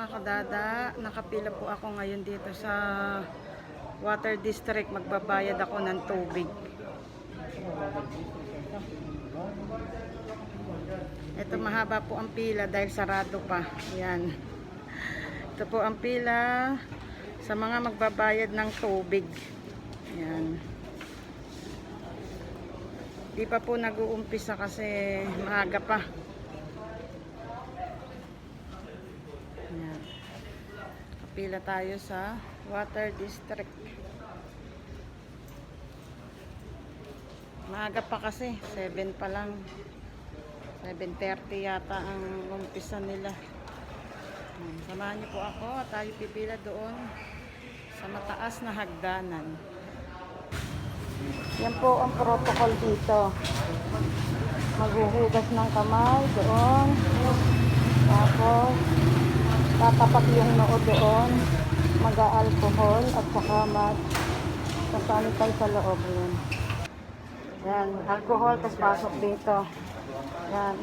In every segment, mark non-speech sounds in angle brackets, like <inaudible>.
Nakapila po ako ngayon dito sa Water District. Magbabayad ako ng tubig. Ito mahaba po ang pila dahil sarado pa. Yan. Ito po ang pila sa mga magbabayad ng tubig. Yan. Di pa po nag-uumpisa kasi maaga pa. Yan. Kapila tayo sa Water District. Maaga pa kasi, 7 pa lang. 7.30 yata ang umpisa nila. Hmm, Samahan niyo po ako tayo pipila doon sa mataas na hagdanan. Yan po ang protocol dito. Maghuhugas ng kamay doon. Tapos, tatapat yung noo doon. Mag-alcohol at saka mag sasanitay sa loob yun. Yan, alcohol, tapos pasok dito. Yan.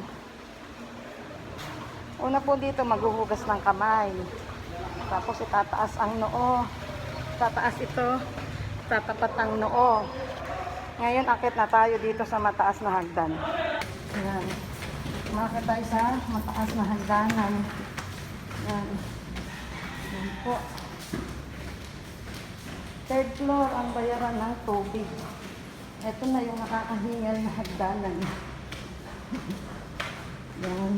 Una po dito, maghuhugas ng kamay. Tapos itataas ang noo. Tataas ito. Tatapat ang noo. Ngayon, akit na tayo dito sa mataas na hagdan. Yan. Makakit tayo sa mataas na hagdanan. Yan. Yan po. Third floor ang bayaran ng tubig. Ito na yung nakakahingal na hagdanan. <laughs> Yan.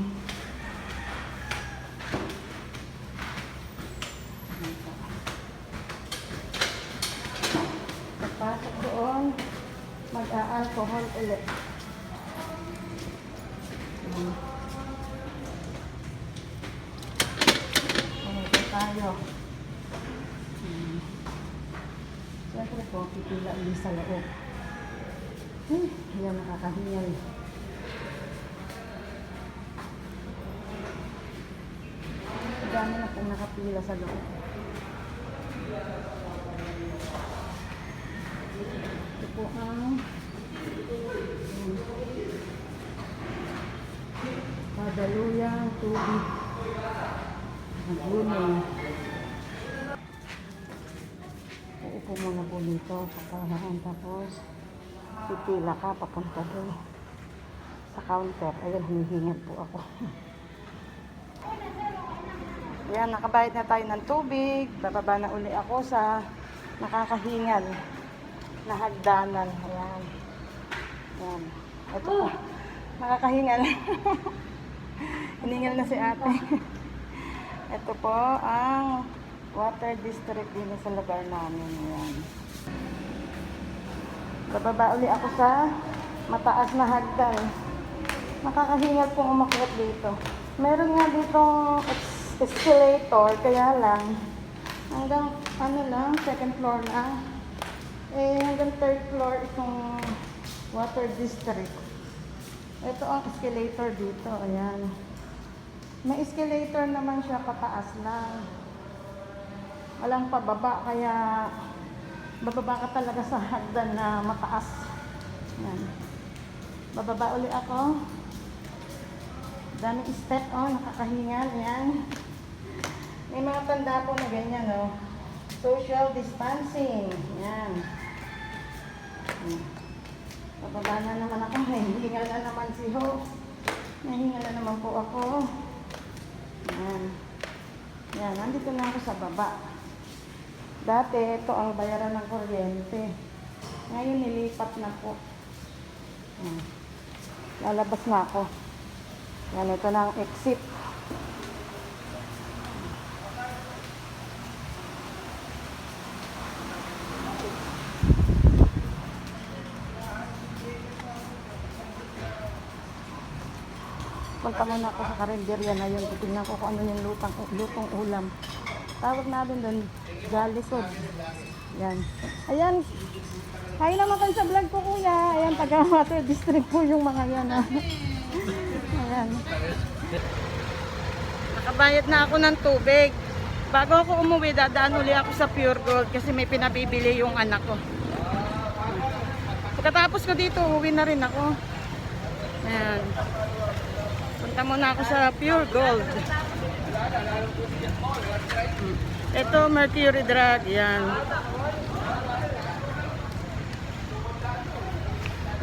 Pagpasok doon, mag-a-alcohol ulit. Tayo. Hmm. Siyempre po, pipila ulit sa loob. Hmm, yan nakakahingal. Dami na pong nakapila sa loob. Ito po ang hmm, padaluyang tubig. Nagunin. Uupo muna po dito sa kahaan tapos pipila ka papunta doon sa counter. Ayan, hinihingan po ako. Ayan, nakabayad na tayo ng tubig. Bababa na uli ako sa nakakahingal na hagdanan. Ayan. Ayan. Ito po. Nakakahingal. <laughs> Hiningal na si ate. Ito po ang water district din sa lugar namin. Ayan. Bababa uli ako sa mataas na hagdan. Nakakahingal pong umakyat dito. Meron nga ditong es- escalator, kaya lang hanggang ano lang, second floor na. Eh, hanggang third floor itong water district. Ito ang escalator dito, ayan. May escalator naman siya pataas lang. Walang pababa, kaya bababa ka talaga sa hagdan na mataas. Yan. Bababa uli ako. Daming step, oh, nakakahingal. Yan. May mga tanda po na ganyan, oh. Social distancing. Yan. Bababa na naman ako. <laughs> Nahingal na naman si Ho. Nahingal na naman po ako. Yan. Yan, nandito na ako sa baba. Dati, ito ang bayaran ng kuryente. Ngayon, nilipat na po. Yan. Lalabas na ako. Yan, ito na ang exit. Punta muna ako sa karinderya na yun. Titignan ko kung ano yung lutang, lutong ulam. Tawag natin doon, Jalisod. Yan. Ayan. Hi naman kayo sa vlog ko kuya. Ayan, taga Water District po yung mga yan. ah. Ayan. Nakabayad na ako ng tubig. Bago ako umuwi, dadaan uli ako sa Pure Gold kasi may pinabibili yung anak ko. Pagkatapos ko dito, uwi na rin ako. Ayan. Punta muna ako sa Pure Gold. Ito, Mercury Drug. Yan.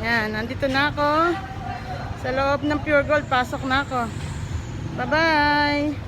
Yan, nandito na ako. Sa loob ng Pure Gold, pasok na ako. Bye-bye!